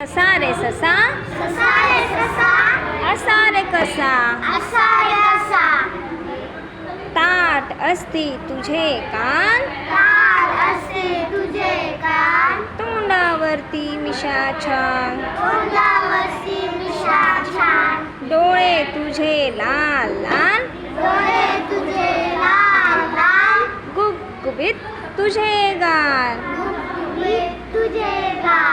ससा रे ससा? ससारे ससा। असा रे कसा? असा रे असा ताट असती तुझे कान? काल असते तुझे कान। तोंडावरती मिशा छान। तोंडावरती मिशा छान। डोळे तुझे लाल लाल। डोळे तुझे लाल लाल। गुबगुबीत तुझे गाल। गुबगुबीत तुझे गाल।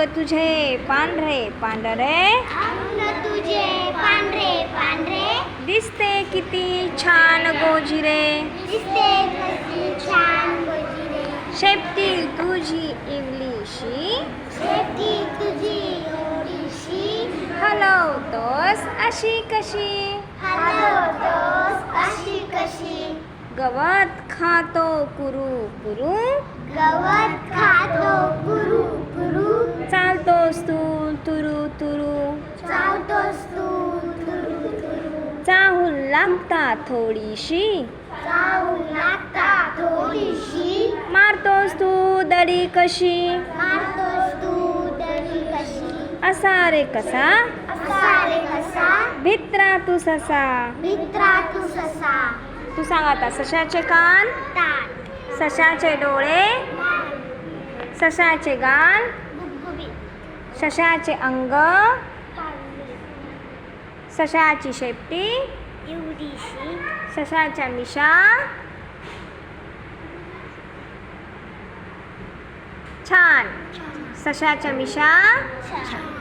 अंग तुझे पांढरे पांढरे अंग तुझे पांढरे पांढरे दिसते किती छान गोजिरे दिसते कशी छान गोजिरे शेपटी तुझी इवलीशी शेती तुझी ओढीशी हलवतोस अशी कशी? हलवतोस अशी कशी? गवत खातो कुरू कुरू गवत तू तुरू तुरू. चालतोस तू तुरु तुरु. चाहूल लागता थोडीशी. जाऊ लागता थोडीशी. मारतोस तू दडी कशी. मारतोस तू दरी कशी. असा रे कसा. असा रे कसा. भित्रा तू ससा. मित्रा तू ससा. तू सांग आता सशाचे कान. सशाचे डोळे. सशाचे गाल. सशाचे अंग. सशाची शेपटी. एवढीशी सशाच्या मिशा. छान. सशाच्या मिशा. छान.